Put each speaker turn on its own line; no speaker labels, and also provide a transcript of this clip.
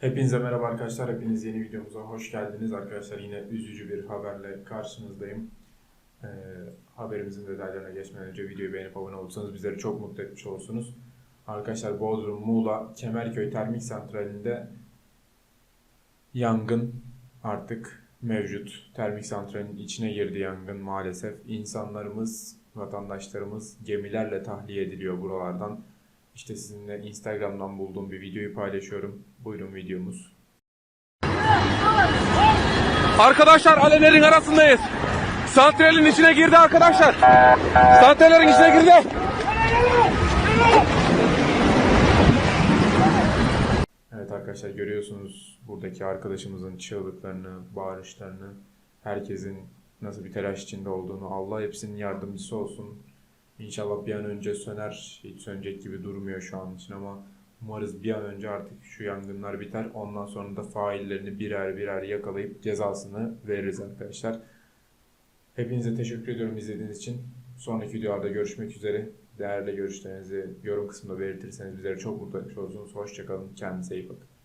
Hepinize merhaba arkadaşlar. Hepiniz yeni videomuza hoş geldiniz. Arkadaşlar yine üzücü bir haberle karşınızdayım. Ee, haberimizin detaylarına geçmeden önce videoyu beğenip abone olursanız bizleri çok mutlu etmiş olursunuz. Arkadaşlar Bodrum, Muğla, Kemerköy Termik Santrali'nde yangın artık mevcut. Termik santralin içine girdi yangın maalesef. İnsanlarımız, vatandaşlarımız gemilerle tahliye ediliyor buralardan. İşte sizinle Instagram'dan bulduğum bir videoyu paylaşıyorum. Buyurun videomuz.
Arkadaşlar alevlerin arasındayız. Santralin içine girdi arkadaşlar. Santrallerin içine girdi.
Evet arkadaşlar görüyorsunuz buradaki arkadaşımızın çığlıklarını, bağırışlarını, herkesin nasıl bir telaş içinde olduğunu. Allah hepsinin yardımcısı olsun. İnşallah bir an önce söner. Hiç sönecek gibi durmuyor şu an için ama umarız bir an önce artık şu yangınlar biter. Ondan sonra da faillerini birer birer yakalayıp cezasını veririz arkadaşlar. Hepinize teşekkür ediyorum izlediğiniz için. Sonraki videolarda görüşmek üzere. Değerli görüşlerinizi yorum kısmında belirtirseniz bizleri çok mutlu etmiş olursunuz. Hoşçakalın. Kendinize iyi bakın.